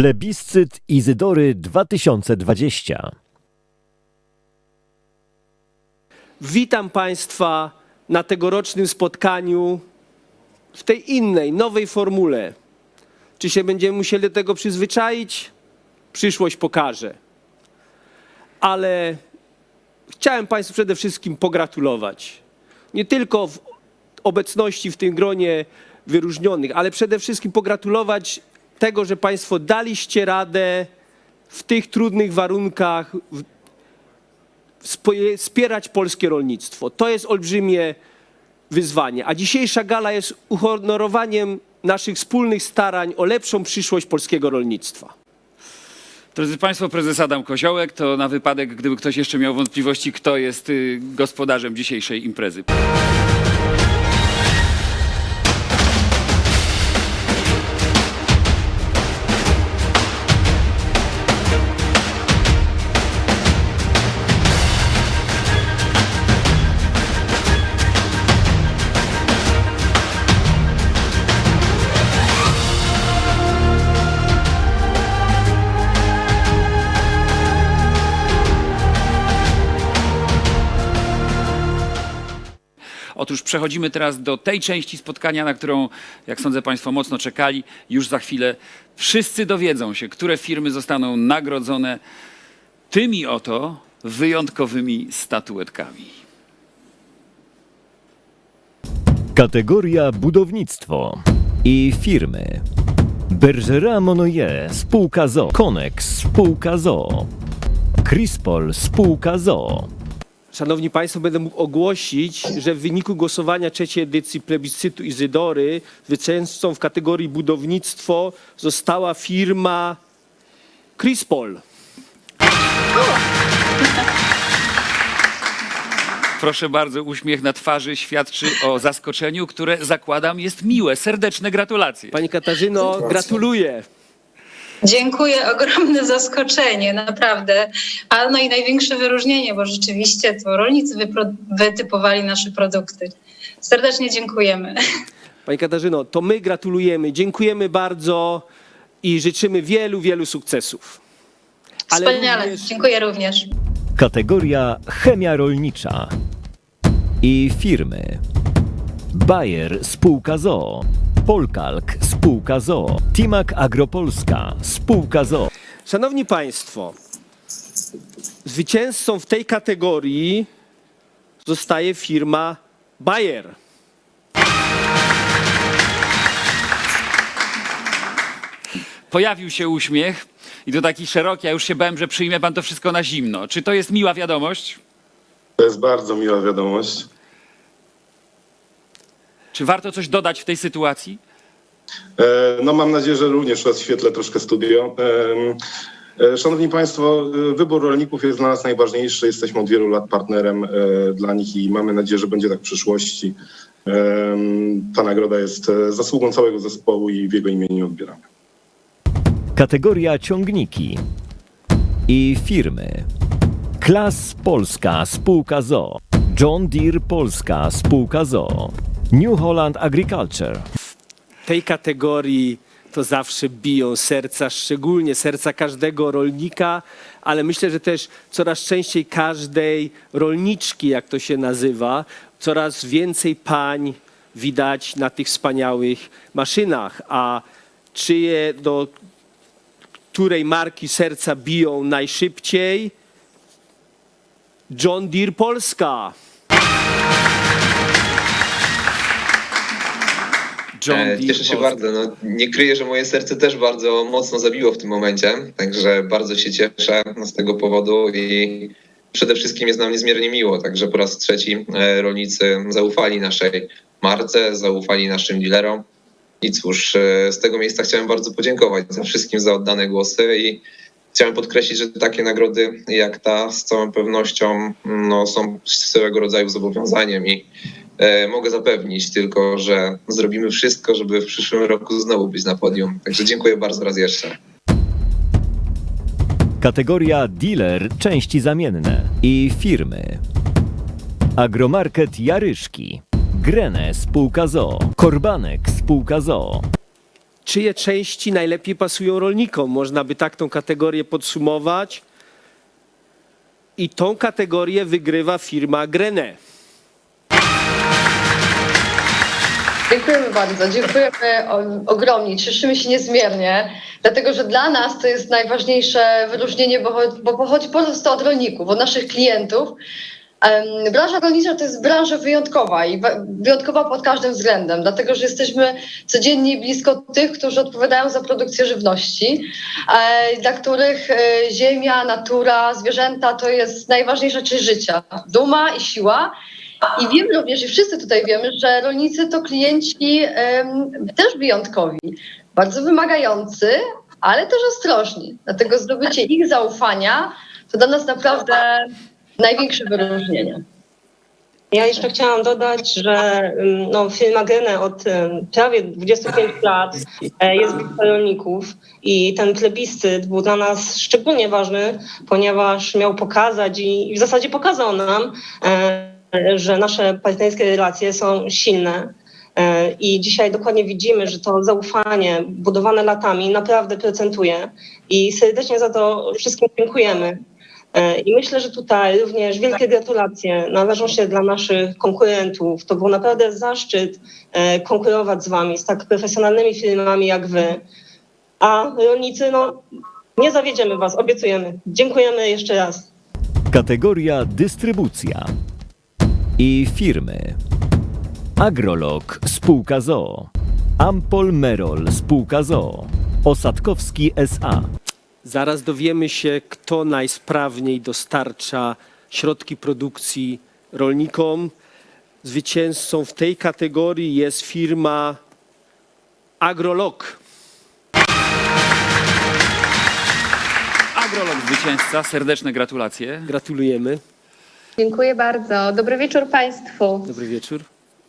Plebiscyt Izydory 2020. Witam Państwa na tegorocznym spotkaniu w tej innej, nowej formule. Czy się będziemy musieli do tego przyzwyczaić? Przyszłość pokaże. Ale chciałem Państwu przede wszystkim pogratulować. Nie tylko w obecności w tym gronie wyróżnionych, ale przede wszystkim pogratulować tego, że Państwo daliście radę w tych trudnych warunkach, wspierać polskie rolnictwo. To jest olbrzymie wyzwanie. A dzisiejsza gala jest uhonorowaniem naszych wspólnych starań o lepszą przyszłość polskiego rolnictwa. Drodzy Państwo, prezes Adam Koziołek, to na wypadek, gdyby ktoś jeszcze miał wątpliwości, kto jest y, gospodarzem dzisiejszej imprezy. Otóż przechodzimy teraz do tej części spotkania, na którą, jak sądzę, Państwo mocno czekali. Już za chwilę wszyscy dowiedzą się, które firmy zostaną nagrodzone tymi oto wyjątkowymi statuetkami. Kategoria budownictwo i firmy. Bergera Monnoye spółka ZO. Konex spółka ZO. Crispol spółka ZO. Szanowni Państwo, będę mógł ogłosić, że w wyniku głosowania trzeciej edycji plebiscytu Izydory zwycięzcą w kategorii budownictwo została firma Crispol. Proszę bardzo, uśmiech na twarzy świadczy o zaskoczeniu, które zakładam jest miłe. Serdeczne gratulacje. Pani Katarzyno, gratuluję. Dziękuję, ogromne zaskoczenie, naprawdę. A no i największe wyróżnienie, bo rzeczywiście to rolnicy wypro- wytypowali nasze produkty. Serdecznie dziękujemy. Pani Katarzyno, to my gratulujemy, dziękujemy bardzo i życzymy wielu, wielu sukcesów. Ale Wspaniale, również- dziękuję również. Kategoria chemia rolnicza i firmy. Bayer spółka ZO. Polkalk spółka ZO. Timak Agropolska spółka ZO. Szanowni Państwo, zwycięzcą w tej kategorii zostaje firma Bayer. Pojawił się uśmiech i to taki szeroki, ja już się bałem, że przyjmie Pan to wszystko na zimno. Czy to jest miła wiadomość? To jest bardzo miła wiadomość. Czy warto coś dodać w tej sytuacji? E, No mam nadzieję, że również rozświetlę troszkę studio. E, Szanowni Państwo, e, wybór rolników jest dla nas najważniejszy. Jesteśmy od wielu lat partnerem dla nich i mamy nadzieję, że będzie tak w przyszłości. Ta nagroda jest zasługą całego zespołu i w jego imieniu odbieramy. Kategoria ciągniki i firmy. Klas Polska spółka ZO. John Deere Polska spółka ZO. New Holland Agriculture. W tej kategorii to zawsze biją serca, szczególnie serca każdego rolnika, ale myślę, że też coraz częściej każdej rolniczki, jak to się nazywa, coraz więcej pań widać na tych wspaniałych maszynach. A czyje do której marki serca biją najszybciej? John Deere Polska. John E, Deere Cieszę się Polska. bardzo. No, nie kryję, że moje serce też bardzo mocno zabiło w tym momencie, także bardzo się cieszę z tego powodu i przede wszystkim jest nam niezmiernie miło, także po raz trzeci e, rolnicy zaufali naszej marce, zaufali naszym dealerom i cóż, e, z tego miejsca chciałem bardzo podziękować za wszystkim za oddane głosy i chciałem podkreślić, że takie nagrody jak ta z całą pewnością no, są swego rodzaju zobowiązaniem i mogę zapewnić tylko, że zrobimy wszystko, żeby w przyszłym roku znowu być na podium. Także dziękuję bardzo raz jeszcze. Kategoria dealer części zamienne i firmy. Agromarket Jaryszki. Grene spółka ZO. Korbanek spółka ZO. czyje części najlepiej pasują rolnikom. Można by tak tą kategorię podsumować. I tą kategorię wygrywa firma Grene. Dziękujemy bardzo, dziękujemy ogromnie, cieszymy się niezmiernie, dlatego że dla nas to jest najważniejsze wyróżnienie, bo, cho- bo pochodzi po prostu od rolników, od naszych klientów. Branża rolnicza to jest branża wyjątkowa i wa- wyjątkowa pod każdym względem, dlatego że jesteśmy codziennie blisko tych, którzy odpowiadają za produkcję żywności, e, dla których e, ziemia, natura, zwierzęta to jest najważniejsza część życia, duma i siła. I wiemy również, i wszyscy tutaj wiemy, że rolnicy to klienci też wyjątkowi, bardzo wymagający, ale też ostrożni. Dlatego zdobycie ich zaufania to dla nas naprawdę największe wyróżnienie. Ja jeszcze chciałam dodać, że no, firma Gene od prawie 25 lat e, jest blisko rolników i ten plebiscyt był dla nas szczególnie ważny, ponieważ miał pokazać i, i w zasadzie pokazał nam, e, że nasze partnerskie relacje są silne. E, I dzisiaj dokładnie widzimy, że to zaufanie budowane latami naprawdę procentuje i serdecznie za to wszystkim dziękujemy. E, I myślę, że tutaj również wielkie gratulacje należą się dla naszych konkurentów. To był naprawdę zaszczyt e, konkurować z Wami, z tak profesjonalnymi firmami jak Wy. A rolnicy, no nie zawiedziemy Was, obiecujemy. Dziękujemy jeszcze raz. Kategoria dystrybucja i firmy. Agrolog spółka ZOO. Ampol Merol spółka ZOO. Osadkowski SA. Zaraz dowiemy się, kto najsprawniej dostarcza środki produkcji rolnikom. Zwycięzcą w tej kategorii jest firma Agrolog. Agrolog zwycięzca, serdeczne gratulacje. Gratulujemy. Dziękuję bardzo. Dobry wieczór Państwu. Dobry wieczór.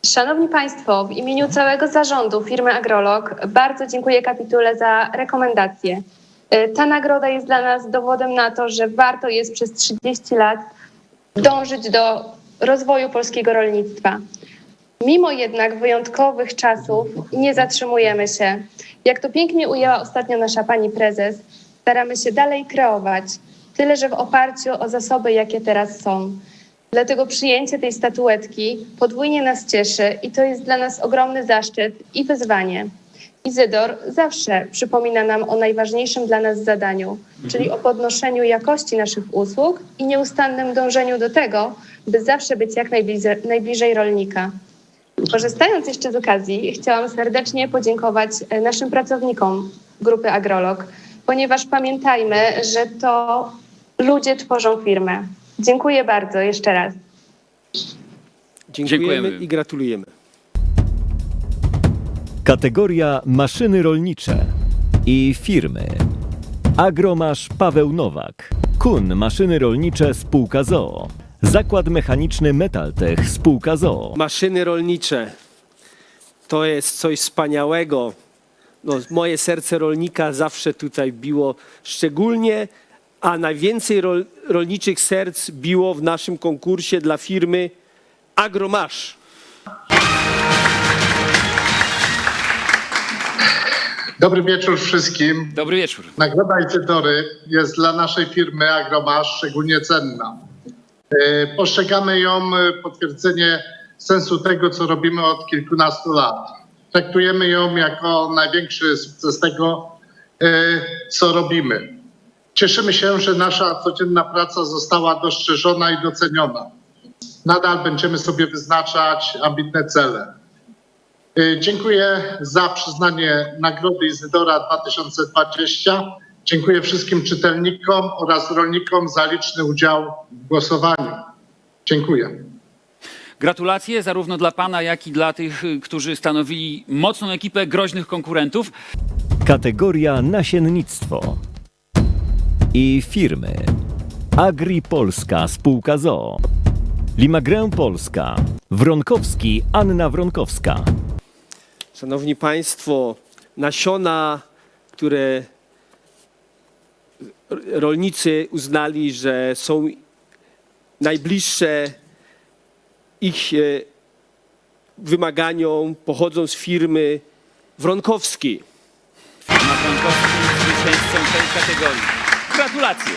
Szanowni Państwo, w imieniu całego zarządu firmy Agrolog bardzo dziękuję kapitule za rekomendacje. Y, Ta nagroda jest dla nas dowodem na to, że warto jest przez 30 lat dążyć do rozwoju polskiego rolnictwa. Mimo jednak wyjątkowych czasów nie zatrzymujemy się. Jak to pięknie ujęła ostatnio nasza pani prezes, staramy się dalej kreować, tyle że w oparciu o zasoby, jakie teraz są. Dlatego przyjęcie tej statuetki podwójnie nas cieszy i to jest dla nas ogromny zaszczyt i wyzwanie. Izydor zawsze przypomina nam o najważniejszym dla nas zadaniu, czyli o podnoszeniu jakości naszych usług i nieustannym dążeniu do tego, by zawsze być jak najbliżej, najbliżej rolnika. Korzystając jeszcze z okazji, chciałam serdecznie podziękować e, naszym pracownikom grupy Agrolog, ponieważ pamiętajmy, że to ludzie tworzą firmę. Dziękuję bardzo jeszcze raz. Dziękujemy, Dziękujemy. i gratulujemy. Kategoria maszyny rolnicze i firmy. Agromasz Paweł Nowak. Kun Maszyny Rolnicze Spółka ZOO. Zakład Mechaniczny Metaltech Spółka ZOO. Maszyny rolnicze to jest coś wspaniałego. No, moje serce rolnika zawsze tutaj biło szczególnie, a najwięcej rol, rolniczych serc biło w naszym konkursie dla firmy Agromasz. Dobry wieczór wszystkim. Dobry wieczór. Nagroda Izydory jest dla naszej firmy Agromasz szczególnie cenna. E, Postrzegamy ją e, potwierdzenie sensu tego, co robimy od kilkunastu lat. Traktujemy ją jako największy sukces tego, e, co robimy. Cieszymy się, że nasza codzienna praca została dostrzeżona i doceniona. Nadal będziemy sobie wyznaczać ambitne cele. Y, Dziękuję za przyznanie Nagrody Izydora 2020. Dziękuję wszystkim czytelnikom oraz rolnikom za liczny udział w głosowaniu. Dziękuję. Gratulacje zarówno dla Pana, jak i dla tych, y, którzy stanowili mocną ekipę groźnych konkurentów. Kategoria nasiennictwo i firmy. Agri Polska Spółka ZOO. Limagrę Polska. Wronkowski Anna Wronkowska. Szanowni Państwo, nasiona, które rolnicy uznali, że są najbliższe ich e, wymaganiom, pochodzą z firmy Wronkowskiej. Anna Frankowski, zwycięzcą tej kategorii. Gratulacje.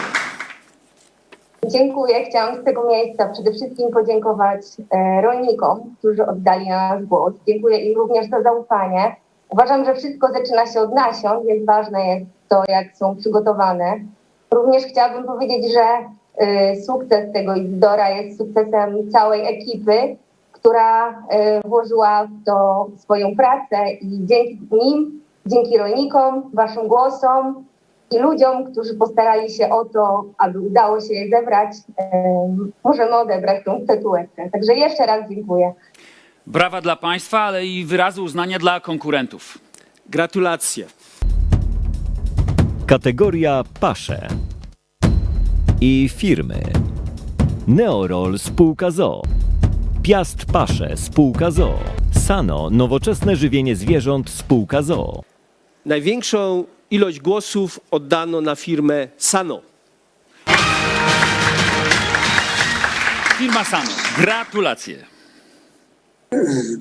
Dziękuję. Chciałam z tego miejsca przede wszystkim podziękować e, rolnikom, którzy oddali na nas głos. Dziękuję im również za zaufanie. Uważam, że wszystko zaczyna się od nasion, więc ważne jest to, jak są przygotowane. Również chciałabym powiedzieć, że e, sukces tego Izidora jest sukcesem całej ekipy, która e, włożyła w to swoją pracę i dzięki nim, dzięki rolnikom, waszym głosom, i ludziom, którzy postarali się o to, aby udało się je zebrać, em, możemy odebrać tą statuetkę. Także jeszcze raz dziękuję. Brawa dla Państwa, ale i wyrazy uznania dla konkurentów. Gratulacje. Kategoria pasze. I firmy. Neorol spółka ZOO. Piast Pasze spółka ZOO. Sano nowoczesne żywienie zwierząt spółka ZOO. Największą ilość głosów oddano na firmę Sano. Firma Sano. Gratulacje.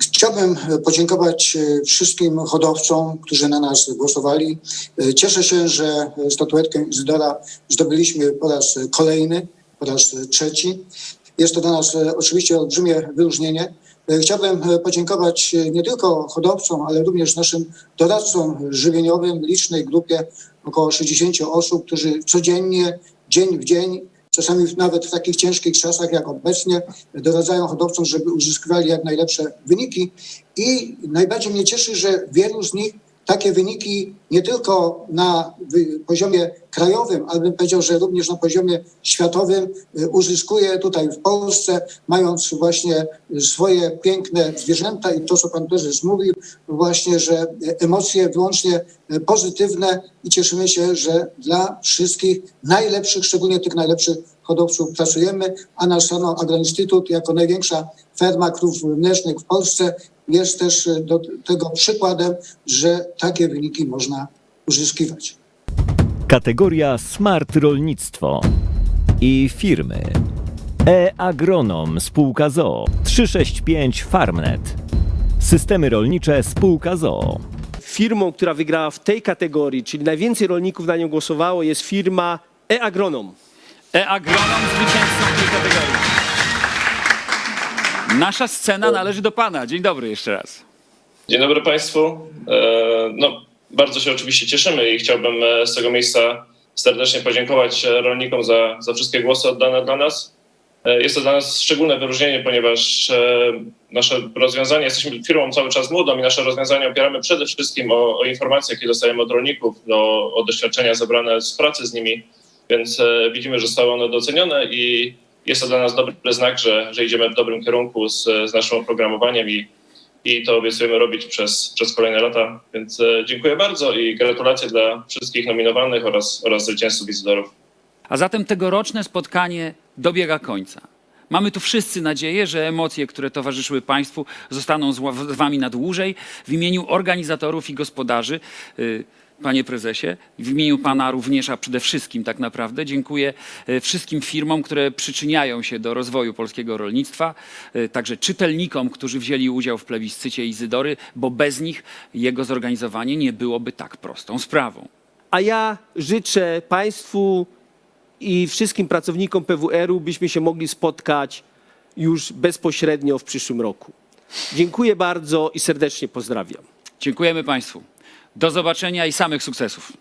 Chciałbym podziękować e, wszystkim hodowcom, którzy na nas głosowali. E, Cieszę się, że statuetkę Izydora zdobyliśmy po raz kolejny, po raz trzeci. Jest to dla nas e, oczywiście olbrzymie wyróżnienie. E, Chciałbym e, podziękować e, nie tylko hodowcom, ale również naszym doradcom żywieniowym, licznej grupie około 60 osób, którzy codziennie, dzień w dzień czasami nawet w takich ciężkich czasach jak obecnie doradzają hodowcom, żeby uzyskiwali jak najlepsze wyniki. I najbardziej mnie cieszy, że wielu z nich takie wyniki nie tylko na poziomie krajowym, ale bym powiedział, że również na poziomie światowym y, uzyskuje tutaj w Polsce, mając właśnie swoje piękne zwierzęta i to, co pan prezes mówił, właśnie, że emocje wyłącznie y, pozytywne i cieszymy się, że dla wszystkich najlepszych, szczególnie tych najlepszych hodowców pracujemy, a nasz Agroinstytut jako największa ferma krów mlecznych w Polsce jest też y, do tego przykładem, że takie wyniki można uzyskiwać. Kategoria Smart Rolnictwo. I firmy. E-Agronom spółka ZOO. 365 Farmnet. Systemy rolnicze spółka ZOO. Firmą, która wygrała w tej kategorii, czyli najwięcej rolników na nią głosowało, jest firma e-Agronom. E-Agronom zwycięzcą tej kategorii. Nasza scena należy do Pana. Dzień dobry jeszcze raz. Dzień dobry Państwu. E, No, bardzo się oczywiście cieszymy i chciałbym e, z tego miejsca serdecznie podziękować e, rolnikom za, za wszystkie głosy oddane dla nas. Jest to dla nas szczególne wyróżnienie, ponieważ nasze rozwiązanie, jesteśmy firmą cały czas młodą i nasze rozwiązania opieramy przede wszystkim o, o informacje, jakie dostajemy od rolników, o, o doświadczenia zebrane z pracy z nimi, więc widzimy, że zostały one docenione i jest to dla nas dobry znak, że, że idziemy w dobrym kierunku z, z naszym oprogramowaniem i, i to obiecujemy robić przez, przez kolejne lata. Więc e, dziękuję bardzo i gratulacje dla wszystkich nominowanych oraz, oraz zwycięzców Izydorów. A zatem tegoroczne spotkanie dobiega końca. Mamy tu wszyscy nadzieję, że emocje, które towarzyszyły Państwu, zostaną z wa- z Wami na dłużej. W imieniu organizatorów i gospodarzy, y, Panie Prezesie, w imieniu Pana również, a przede wszystkim tak naprawdę dziękuję y, wszystkim firmom, które przyczyniają się do rozwoju polskiego rolnictwa, y, także czytelnikom, którzy wzięli udział w plebiscycie Izydory, bo bez nich jego zorganizowanie nie byłoby tak prostą sprawą. A ja życzę Państwu i wszystkim pracownikom PWR-u, byśmy się mogli spotkać już bezpośrednio w przyszłym roku. Dziękuję bardzo i serdecznie pozdrawiam. Dziękujemy Państwu. Do zobaczenia i samych sukcesów.